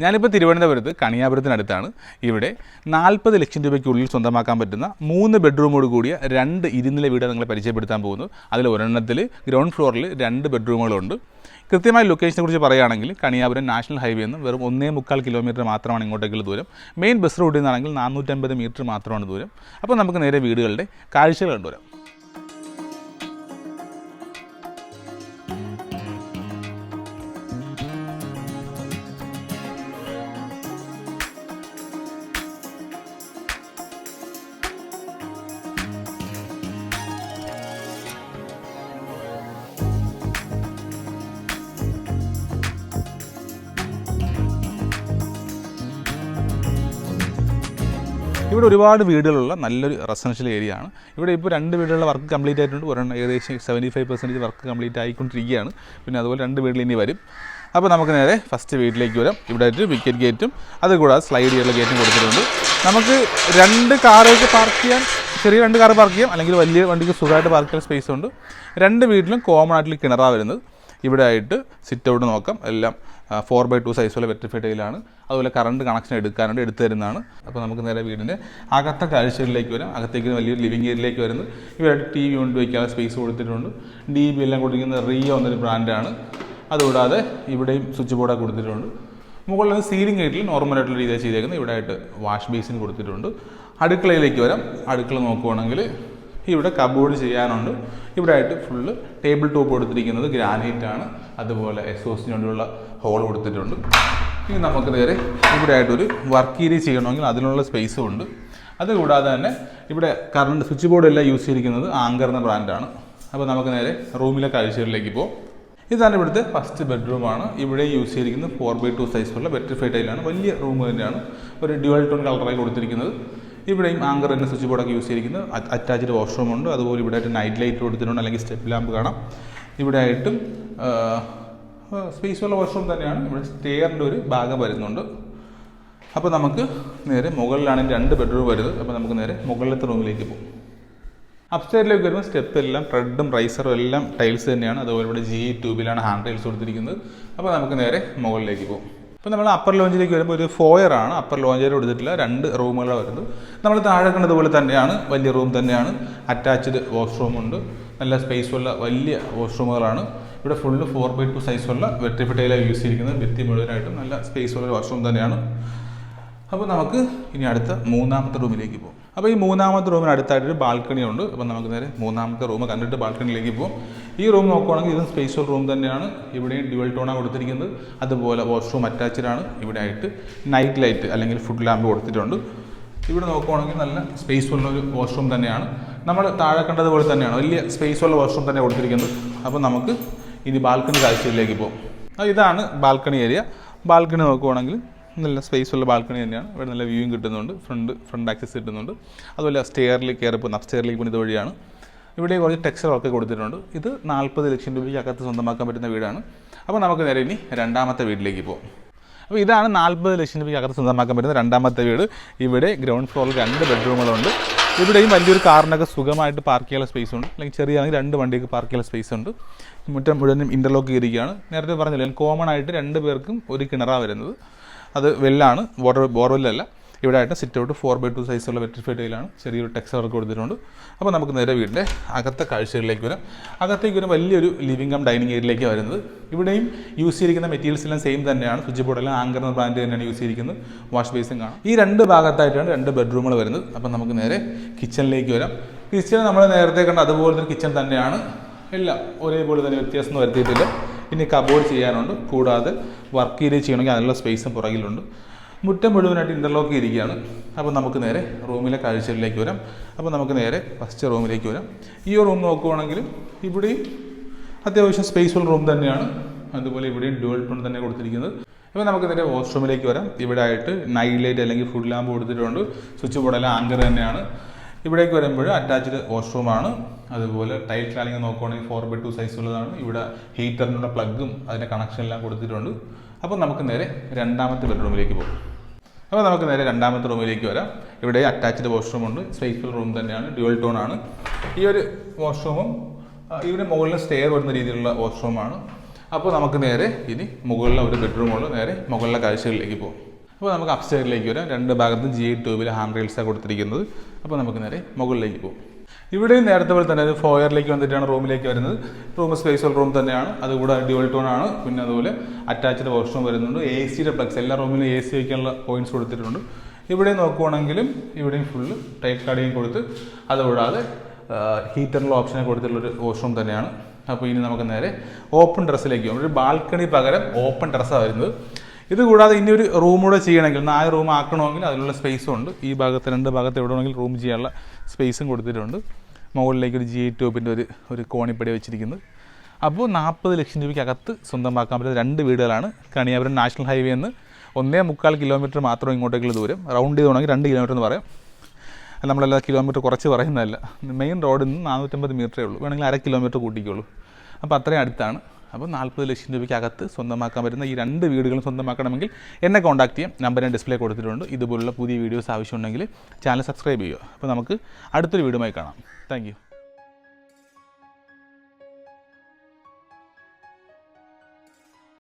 ഞാനിപ്പോൾ തിരുവനന്തപുരത്ത് കണിയാപുരത്തിനടുത്താണ്. ഇവിടെ നാൽപ്പത് ലക്ഷം രൂപയ്ക്കുള്ളിൽ സ്വന്തമാക്കാൻ പറ്റുന്ന മൂന്ന് ബെഡ്റൂമോട് കൂടിയ രണ്ട് ഇരുനില വീട് നിങ്ങളെ പരിചയപ്പെടുത്താൻ പോകുന്നു അതിൽ ഒരെണ്ണത്തിൽ ഗ്രൗണ്ട് ഫ്ലോറിൽ രണ്ട് ബെഡ്റൂമുകളുണ്ട്. കൃത്യമായ ലൊക്കേഷനെ കുറിച്ച് പറയുകയാണെങ്കിൽ കണിയാപുരം നാഷണൽ ഹൈവേ നിന്ന് വെറും ഒന്നേ മുക്കാൽ കിലോമീറ്റർ മാത്രമാണ് ഇങ്ങോട്ടേക്കുള്ള ദൂരം. മെയിൻ ബസ് റൂട്ടിൽ നിന്നാണെങ്കിൽ നാനൂറ്റമ്പത് മീറ്റർ മാത്രമാണ് ദൂരം. അപ്പോൾ നമുക്ക് നേരെ വീടുകളുടെ കാഴ്ചകൾ കണ്ടുവരാം ഇവിടെ ഒരുപാട് വീടുകളുള്ള നല്ലൊരു റെസിഡൻഷ്യൽ ഏരിയ ആണ്. ഇവിടെ ഇപ്പോൾ രണ്ട് വീടുകളുടെ വർക്ക് കംപ്ലീറ്റ് ആയിട്ടുണ്ട്. ഒരെണ്ണം ഏകദേശം seventy five percentage work complete ആയിക്കൊണ്ടിരിക്കുകയാണ്. പിന്നെ അതുപോലെ രണ്ട് വീട്ടിൽ ഇനി വരും. അപ്പോൾ നമുക്ക് നേരെ ഫസ്റ്റ് വീട്ടിലേക്ക് വരാം. ഇവിടെ ഒരു വിക്കറ്റ് ഗേറ്റും അതുകൂടാതെ സ്ലൈഡ് ചെയ്യാനുള്ള ഗേറ്റും കൊടുത്തിട്ടുണ്ട്. നമുക്ക് രണ്ട് കാറൊക്കെ പാർക്ക് ചെയ്യാൻ ചെറിയ രണ്ട് കാർ പാർക്ക് ചെയ്യാം. അല്ലെങ്കിൽ വലിയ വണ്ടിക്ക് സുഖമായിട്ട് പാർക്ക് ചെയ്യാൻ സ്പേസ് ഉണ്ട്. രണ്ട് വീട്ടിലും കോമൺ ആയിട്ടുള്ള കിണറാണ് വരുന്നത്. ഇവിടെ ആയിട്ട് സിറ്റ് ഔട്ട് നോക്കാം. എല്ലാം ഫോർ ബൈ ടു സൈസുള്ള വെറ്റിഫൈഡ് ടൈലാണ് അതുപോലെ കറണ്ട് കണക്ഷൻ എടുക്കാനുണ്ട് എടുത്തു തരുന്നതാണ്. അപ്പോൾ നമുക്ക് നേരെ വീടിന്റെ അകത്തെ കാഴ്ചകളിലേക്ക് വരാം. അകത്തേക്ക് വലിയൊരു ലിവിങ് ഏരിയയിലേക്ക് വരുന്നു. ഇവിടെ ടി വി കൊണ്ട് വയ്ക്കാനുള്ള സ്പേസ് കൊടുത്തിട്ടുണ്ട്. ഡി ബി എല്ലാം കൊടുക്കുന്ന റിയോ എന്നൊരു ബ്രാൻഡാണ് അതുകൂടാതെ ഇവിടെയും സ്വിച്ച് ബോർഡൊക്കെ കൊടുത്തിട്ടുണ്ട്. മുകളിൽ സീലിംഗ് ആയിട്ടുള്ള നോർമലായിട്ടുള്ള രീതിയിൽ ചെയ്തേക്കുന്നത്. ഇവിടെ ആയിട്ട് വാഷ് ബേസിൻ കൊടുത്തിട്ടുണ്ട്. അടുക്കളയിലേക്ക് വരാം. അടുക്കള നോക്കുവാണെങ്കിൽ ഇവിടെ കബോർഡ് ചെയ്യാനുണ്ട്. ഇവിടെ ആയിട്ട് ഫുള്ള് ടേബിൾ ടോപ്പ് കൊടുത്തിരിക്കുന്നത് ഗ്രാനൈറ്റ് ആണ്. അതുപോലെ എക്സോസിന് വേണ്ടിയുള്ള ഹോൾ കൊടുത്തിട്ടുണ്ട്. ഇനി നമുക്ക് നേരെ ഇവിടെ ആയിട്ടൊരു വർക്ക് ഏരിയ ചെയ്യണമെങ്കിൽ അതിനുള്ള സ്പേസും ഉണ്ട്. അതുകൂടാതെ തന്നെ ഇവിടെ കറണ്ട് സ്വിച്ച് ബോർഡ് എല്ലാം യൂസ് ചെയ്തിരിക്കുന്നത് ആങ്കർ എന്ന ബ്രാൻഡാണ് അപ്പോൾ നമുക്ക് നേരെ റൂമിലെ കാഴ്ചകളിലേക്ക് പോകും ഇതാണ് ഇവിടുത്തെ ഫസ്റ്റ് ബെഡ്റൂമാണ് ഇവിടെ യൂസ് ചെയ്തിരിക്കുന്നത് ഫോർ ബൈ ടു സൈസുള്ള ഫൈ ടൈലാണ് വലിയ റൂം തന്നെയാണ്. ഒരു ഡ്യുവൽ ടോൺ കളറായി കൊടുത്തിരിക്കുന്നത്. ഇവിടെയും ആങ്കർ തന്നെ സ്വിച്ച് ബോർഡൊക്കെ യൂസ് ചെയ്തിരിക്കുന്നത് അറ്റാച്ച്ഡ് വാഷ്റൂം ഉണ്ട്. അതുപോലെ ഇവിടെ ആയിട്ട് നൈറ്റ് ലൈറ്റ് കൊടുത്തിട്ടുണ്ട്. അല്ലെങ്കിൽ സ്റ്റെപ്പ് ലാമ്പ് കാണാം. ഇവിടെ ആയിട്ടും സ്പേസുള്ള വാഷ്റൂം തന്നെയാണ്. ഇവിടെ സ്റ്റെയറിന്റെ ഒരു ഭാഗം വരുന്നുണ്ട്. അപ്പോൾ നമുക്ക് നേരെ മുകളിലാണ് രണ്ട് ബെഡ്റൂം വരുന്നത്. അപ്പോൾ നമുക്ക് നേരെ മുകളിലത്തെ റൂമിലേക്ക് പോകും അപ്സ്റ്റേറിലേക്ക് വരുമ്പോൾ സ്റ്റെപ്പ് എല്ലാം ട്രെഡും റൈസറും എല്ലാം ടൈൽസ് തന്നെയാണ്. അതുപോലെ ഇവിടെ ജി ട്യൂബിലാണ് ഹാൻഡ് ടൈൽസ് കൊടുത്തിരിക്കുന്നത്. അപ്പോൾ നമുക്ക് നേരെ മുകളിലേക്ക് പോകും ഇപ്പോൾ നമ്മൾ അപ്പർ ലോഞ്ചിലേക്ക് വരുമ്പോൾ ഒരു ഫോയർ ആണ്. അപ്പർ ലോഞ്ചിൽ കൊടുത്തിട്ടില്ല രണ്ട് റൂമുകളാണ് വരുന്നത്. നമ്മൾ താഴെ കണ്ടതുപോലെ തന്നെയാണ്. വലിയ റൂം തന്നെയാണ്. അറ്റാച്ച്ഡ് വാഷ്റൂം ഉണ്ട്. നല്ല സ്പേസുള്ള വലിയ വാഷ്റൂമുകളാണ് ഇവിടെ ഫുള്ള് ഫോർ ബൈ ടു സൈസുള്ള വെട്രിഫിറ്റയിലാണ് യൂസ് ചെയ്തിരിക്കുന്നത്. ഭിത്തി മുഴുവനായിട്ടും നല്ല സ്പേസുള്ള വാഷ്റൂം തന്നെയാണ്. അപ്പോൾ നമുക്ക് ഇനി അടുത്ത മൂന്നാമത്തെ റൂമിലേക്ക് പോകും. അപ്പോൾ ഈ മൂന്നാമത്തെ റൂമിന് അടുത്തായിട്ടൊരു ബാൽക്കണി ഉണ്ട്. അപ്പോൾ നമുക്ക് നേരെ മൂന്നാമത്തെ റൂം കണ്ടിട്ട് ബാൽക്കണിയിലേക്ക് പോകും ഈ റൂം നോക്കുവാണെങ്കിൽ ഇതും സ്പേഷ്യൽ റൂം തന്നെയാണ്. ഇവിടെയും ഡ്യുവൽ ടോണാണ് കൊടുത്തിരിക്കുന്നത്. അതുപോലെ വാഷ്റൂം അറ്റാച്ച്ഡ് ആണ്. ഇവിടെ ആയിട്ട് നൈറ്റ് ലൈറ്റ് അല്ലെങ്കിൽ ഫുഡ് ലാമ്പ് കൊടുത്തിട്ടുണ്ട്. ഇവിടെ നോക്കുവാണെങ്കിൽ നല്ല സ്പേസ് ഉള്ള ഒരു വാഷ്റൂം തന്നെയാണ്. നമ്മൾ താഴെ കണ്ടതുപോലെ തന്നെയാണ്. വലിയ സ്പേസ് ഉള്ള വാഷ്റൂം തന്നെ കൊടുത്തിരിക്കുന്നത്. അപ്പോൾ നമുക്ക് ഇനി ബാൽക്കണി കാഴ്ചയിലേക്ക് പോകും ഇതാണ് ബാൽക്കണി ഏരിയ ബാൽക്കണി നോക്കുവാണെങ്കിൽ നല്ല സ്പേസ് ഉള്ള ബാൽക്കണി തന്നെയാണ്. ഇവിടെ നല്ല വ്യൂയും കിട്ടുന്നുണ്ട്. ഫ്രണ്ട് ഫ്രണ്ട് ആക്സസ് കിട്ടുന്നുണ്ട്. അതുപോലെ സ്റ്റെയറിൽ കയറി പോകുന്ന സ്റ്റെയറിൽ പോകുന്ന ഇവിടെ കുറച്ച് ടെക്സ്ചർ ഒക്കെ കൊടുത്തിട്ടുണ്ട്. ഇത് നാൽപ്പത് ലക്ഷം രൂപയ്ക്ക് അകത്ത് സ്വന്തമാക്കാൻ പറ്റുന്ന വീടാണ്. അപ്പോൾ നമുക്ക് നേരെ ഇനി രണ്ടാമത്തെ വീട്ടിലേക്ക് പോകും. അപ്പോൾ ഇതാണ് നാൽപ്പത് ലക്ഷം രൂപയ്ക്ക് അകത്ത് സ്വന്തമാക്കാൻ പറ്റുന്ന രണ്ടാമത്തെ വീട്. ഇവിടെ ഗ്രൗണ്ട് ഫ്ലോറിൽ രണ്ട് ബെഡ്റൂമുകളുണ്ട് ഇവിടെയും വലിയൊരു കാറിനൊക്കെ സുഖമായിട്ട് പാർക്ക് ചെയ്യാൻ സ്പേസ് ഉണ്ട്. അല്ലെങ്കിൽ ചെറിയ ആണെങ്കിൽ രണ്ട് വണ്ടിക്ക് പാർക്ക് ചെയ്യാൻ സ്പേസ് ഉണ്ട്. മുറ്റം മുഴുവനും ഇന്റർലോക്ക് ചെയ്തിരിക്കുകയാണ്. നേരത്തെ പറഞ്ഞില്ല കോമൺ ആയിട്ട് രണ്ട് പേർക്കും ഒരു കിണറാണ് വരുന്നത്. അത് വെല്ലാണ് വാട്ടർ ബോർവെല്ലല്ല ഇവിടെ ആയിട്ട് sit out four by two സൈസുള്ള വെറ്റിഫൈഡ് ടൈലാണ് ചെറിയൊരു ടെക്സ് വർക്ക് കൊടുത്തിട്ടുണ്ട്. അപ്പോൾ നമുക്ക് നേരെ വീടിന്റെ അകത്തെ കാഴ്ചകളിലേക്ക് വരാം. അകത്തേക്ക് ഒരു വലിയൊരു ലിവിംഗ് കം ഡൈനിങ് ഏരിയയിലേക്ക് വരുന്നത്. ഇവിടെയും യൂസ് ചെയ്തിരിക്കുന്ന മെറ്റീരിയൽസ് എല്ലാം സെയിം തന്നെയാണ്. സ്വിച്ച് ബോർഡെല്ലാം ആങ്കർ എന്ന ബ്രാൻഡ് തന്നെയാണ് യൂസ് ചെയ്തിരിക്കുന്നത്. വാഷ് ബേസും കാണാം. ഈ രണ്ട് ഭാഗത്തായിട്ടാണ് രണ്ട് ബെഡ്റൂമുകൾ വരുന്നത്. അപ്പോൾ നമുക്ക് നേരെ കിച്ചണിലേക്ക് വരാം. കിച്ചൺ നമ്മൾ നേരത്തെ കണ്ട അതുപോലത്തെ കിച്ചൺ തന്നെയാണ്. എല്ലാം ഒരേപോലെ തന്നെ വ്യത്യാസം വരുത്തിയിട്ടില്ല. ഇനി കബോർഡ് ചെയ്യാനുണ്ട്. കൂടാതെ വർക്ക് ഏരിയ ചെയ്യണമെങ്കിൽ അതിനുള്ള സ്പേസും പുറകിലുണ്ട്. മുറ്റം മുഴുവനായിട്ട് ഇന്റർലോക്ക് ചെയ്തിരിക്കുകയാണ്. അപ്പോൾ നമുക്ക് നേരെ റൂമിലെ കാഴ്ചകളിലേക്ക് വരാം. അപ്പോൾ നമുക്ക് നേരെ ഫസ്റ്റ് റൂമിലേക്ക് വരാം. ഈ റൂം നോക്കുവാണെങ്കിൽ ഇവിടെയും അത്യാവശ്യം സ്പേസ്ഫുൾ റൂം തന്നെയാണ്. അതുപോലെ ഇവിടെയും ഡുവൽ ടോൺ തന്നെ കൊടുത്തിരിക്കുന്നത്. അപ്പോൾ നമുക്ക് നേരെ വാഷ്റൂമിലേക്ക് വരാം. ഇവിടെ ആയിട്ട് നൈറ്റ് ലൈറ്റ് അല്ലെങ്കിൽ ഫുഡ് ലാമ്പ് കൊടുത്തിട്ടുണ്ട്. സ്വിച്ച് ബോർഡ് ബോർഡെല്ലാം ആങ്കർ തന്നെയാണ്. ഇവിടേക്ക് വരുമ്പോൾ അറ്റാച്ച്ഡ് വാഷ്റൂമാണ് അതുപോലെ ടൈൽ ക്ലാലിംഗ് നോക്കുവാണെങ്കിൽ ഫോർ ബൈ ടു സൈസ് ഉള്ളതാണ്. ഇവിടെ ഹീറ്ററിനുള്ള പ്ലഗും അതിന്റെ കണക്ഷൻ എല്ലാം കൊടുത്തിട്ടുണ്ട്. അപ്പോൾ നമുക്ക് നേരെ രണ്ടാമത്തെ ബെഡ്റൂമിലേക്ക് പോകും. അപ്പോൾ നമുക്ക് നേരെ രണ്ടാമത്തെ റൂമിലേക്ക് വരാം. ഇവിടെ അറ്റാച്ച്ഡ് വാഷ്റൂം ഉണ്ട്. സ്പേസ്ഫുൾ റൂം തന്നെയാണ്. ഡ്യുവൽ ടോൺ ആണ്. ഈ ഒരു വാഷ്റൂമും ഇവിടെ മുകളിൽ സ്റ്റെയർ വരുന്ന രീതിയിലുള്ള വാഷ്റൂമാണ് അപ്പോൾ നമുക്ക് നേരെ ഇനി മുകളിലെ ഒരു ബെഡ്റൂമുള്ള നേരെ മുകളിലെ കാഴ്ചകളിലേക്ക് പോകും. അപ്പോൾ നമുക്ക് അപ്സ്റ്റേറിലേക്ക് വരാം. രണ്ട് ഭാഗത്തും ജി ട്യൂബിൽ ഹാൻഡ് റെയിൽസാണ് കൊടുത്തിരിക്കുന്നത്. അപ്പോൾ നമുക്ക് നേരെ മുകളിലേക്ക് പോകും. ഇവിടെയും നേരത്തെ പോലെ തന്നെ ഫോയറിലേക്ക് വന്നിട്ടാണ് റൂമിലേക്ക് വരുന്നത്. റൂം സ്പേസ് റൂം തന്നെയാണ്. അതുകൂടെ ഡ്യുവൽ ടോൺ ആണ്. പിന്നെ അതുപോലെ അറ്റാച്ച്ഡ് വാഷ്റൂം വരുന്നുണ്ട്. എ സിയുടെ പ്ലഗ്സ് എല്ലാ റൂമിലും എ സി വയ്ക്കാനുള്ള പോയിന്റ്സ് കൊടുത്തിട്ടുണ്ട്. ഇവിടെ നോക്കുവാണെങ്കിലും ഇവിടെയും ഫുള്ള് ടൈപ്പ് കാർഡിയും കൊടുത്ത് അതുകൂടാതെ ഹീറ്ററിനുള്ള ഓപ്ഷനെ കൊടുത്തിട്ടുള്ളൊരു വാഷ്റൂം തന്നെയാണ്. അപ്പോൾ ഇനി നമുക്ക് നേരെ ഓപ്പൺ ഡ്രസ്സിലേക്ക് ഒരു ബാൽക്കണി പകരം ഓപ്പൺ ഡ്രസ്സാണ് വരുന്നത്. ഇത് കൂടാതെ ഇനി ഒരു റൂം കൂടെ ചെയ്യണമെങ്കിൽ നാല് റൂം ആക്കണമെങ്കിൽ അതിനുള്ള സ്പേസും ഉണ്ട്. ഈ ഭാഗത്ത് രണ്ട് ഭാഗത്ത് എവിടെ വേണമെങ്കിൽ റൂം ചെയ്യാനുള്ള സ്പേസും കൊടുത്തിട്ടുണ്ട്. മുകളിലേക്ക് ഒരു ജി എ ടോപ്പിന്റെ ഒരു ഒരു കോണിപ്പടി വെച്ചിരിക്കുന്നത് അപ്പോൾ നാൽപ്പത് ലക്ഷം രൂപയ്ക്കകത്ത് സ്വന്തമാക്കാൻ പറ്റുന്ന രണ്ട് വീടുകളാണ് കണിയാപുരം നാഷണൽ ഹൈവേ എന്ന്. ഒന്നേ മുക്കാൽ കിലോമീറ്റർ മാത്രം ഇങ്ങോട്ടേക്കുള്ള ദൂരം. റൗണ്ട് ചെയ്തോണമെങ്കിൽ രണ്ട് കിലോമീറ്റർ എന്ന് പറയാം. നമ്മളെല്ലാ കിലോമീറ്റർ കുറച്ച് പറയുന്നതല്ല. മെയിൻ റോഡിൽ നിന്ന് നാനൂറ്റമ്പത് മീറ്ററേ ഉള്ളൂ. വേണമെങ്കിൽ അര കിലോമീറ്റർ കൂട്ടിക്കോളൂ. അപ്പോൾ അത്രയും അടുത്താണ്. അപ്പോൾ നാൽപ്പത് ലക്ഷം രൂപയ്ക്കകത്ത് സ്വന്തമാക്കാൻ പറ്റുന്ന ഈ രണ്ട് വീടുകളും സ്വന്തമാക്കണമെങ്കിൽ എന്നെ കോൺടാക്ട് ചെയ്യാം. നമ്പർ ഞാൻ ഡിസ്പ്ലേ കൊടുത്തിട്ടുണ്ട്. ഇതുപോലുള്ള പുതിയ വീഡിയോസ് ആവശ്യമുണ്ടെങ്കിൽ ചാനൽ സബ്സ്ക്രൈബ് ചെയ്യുക. അപ്പോൾ നമുക്ക് അടുത്തൊരു വീഡിയോമായി കാണാം. താങ്ക്